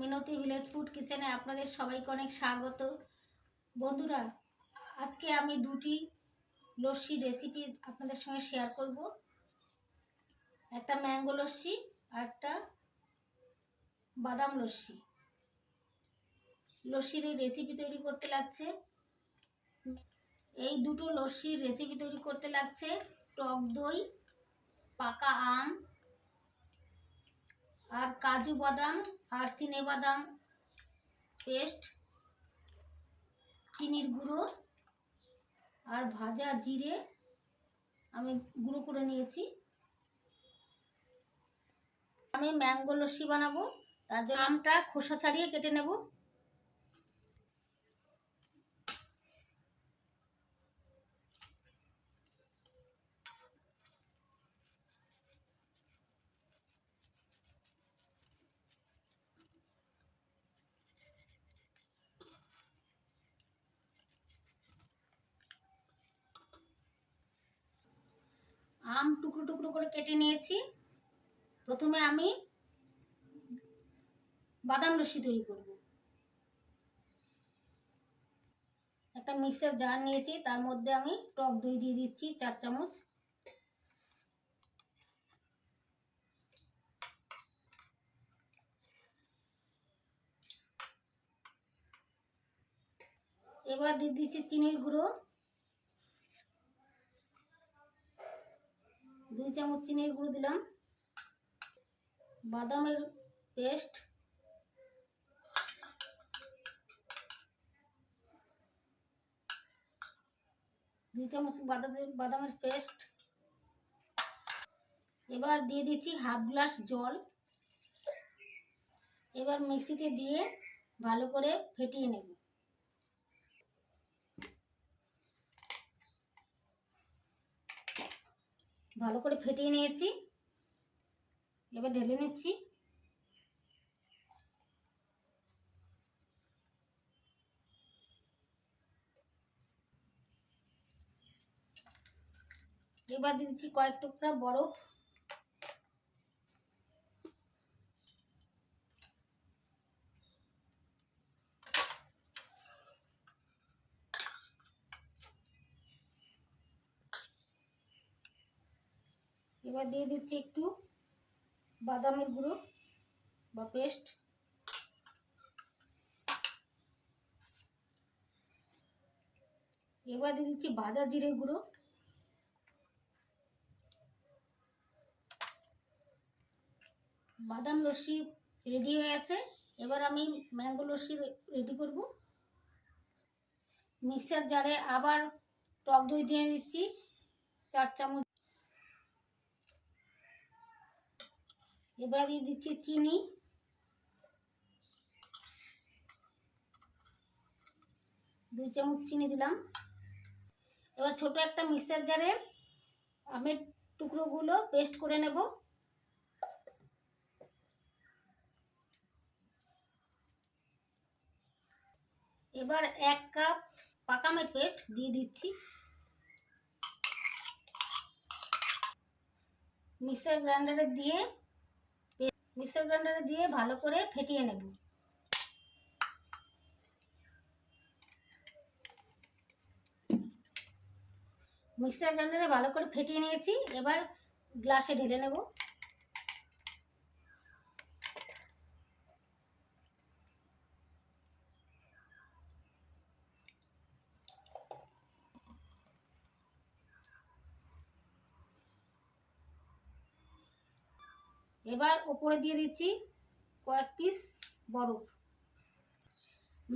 মিনতি village food কিচেনে আপনাদের সবাইকে অনেক স্বাগত। বন্ধুরা, আজকে আমি দুটি লস্যি রেসিপি আপনাদের সঙ্গে শেয়ার করব। একটা ম্যাঙ্গো লস্যি আর একটা বাদাম লস্যি। লস্যির এই রেসিপি তৈরি করতে লাগছে। এই দুটো লস্যির রেসিপি তৈরি করতে লাগছে টক দই, পাকা আম আর কাজু বাদাম আর চিনে বাদাম পেস্ট চিনির গুঁড়ো আর ভাজা জিরে আমি গুঁড়ো করে নিয়েছি। আমি ম্যাঙ্গো লস্যি বানাবো তার জন্য আমটা খোসা ছাড়িয়ে কেটে নেব। আম টুকরো টুকরো করে কেটে নিয়েছি। প্রথমে আমি বাদাম লস্যি তৈরি করব। একটা মিক্সার জার নিয়েছি, তার মধ্যে আমি টক দই দিয়ে দিচ্ছি, চার চামচ। এবার দিয়ে দিচ্ছি চিনির গুঁড়ো। দুই চামচ চিনির গুঁড়ো দিলাম। বাদামের পেস্ট। দুই চামচ বাদামের বাদামের পেস্ট। এবার দিয়ে দিচ্ছি হাফ গ্লাস জল। এবার মিক্সিতে দিয়ে ভালো করে ফেটিয়ে নেব। ভালো করে ফেটিয়ে নিয়েছি। এবার ঢেলে নিচ্ছি। এবার দিচ্ছি কয়েক টুকরা বরফ। এবার দিয়ে দিচ্ছি একটু বাদামের গুঁড়ো বা পেস্ট। এবার দিয়ে দিচ্ছি ভাজা জিরে গুঁড়ো। বাদাম লস্যি রেডি হয়ে আছে এবার আমি ম্যাঙ্গো লস্যি রেডি করব। মিক্সার জারে আবার টক দই দিয়ে দিচ্ছি, চার চামচ এবার দিয়ে দিচ্ছি চিনি। দুই চামচ চিনি দিলাম। এবার ছোট একটা মিক্সার জারে আমের টুকরোগুলো পেস্ট করে নেব। এবার এক কাপ পাকামের পেস্ট দিয়ে দিচ্ছি। মিক্সার গ্রাইন্ডারে দিয়ে মিক্সার গ্রাইন্ডারে দিয়ে ভালো করে ফেটিয়ে নেব। মিক্সার গ্রাইন্ডারে ভালো করে ফেটিয়ে নিয়েছি। এবার গ্লাসে ঢেলে নেব। এবার ওপরে দিয়ে দিচ্ছি কয়েক পিস বরফ।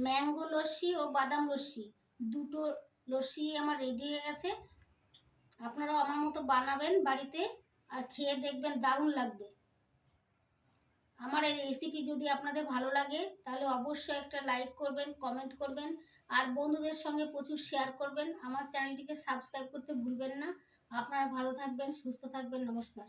ম্যাঙ্গো লস্যি ও বাদাম লস্যি, দুটো লস্যি আমার রেডি হয়ে গেছে। আপনারাও আমার মতো বানাবেন বাড়িতে আর খেয়ে দেখবেন দারুণ লাগবে। আমার এই রেসিপি যদি আপনাদের ভালো লাগে, তাহলে অবশ্যই একটা লাইক করবেন কমেন্ট করবেন, আর বন্ধুদের সঙ্গে প্রচুর শেয়ার করবেন। আমার চ্যানেলটিকে সাবস্ক্রাইব করতে ভুলবেন না। আপনারা ভালো থাকবেন, সুস্থ থাকবেন, নমস্কার।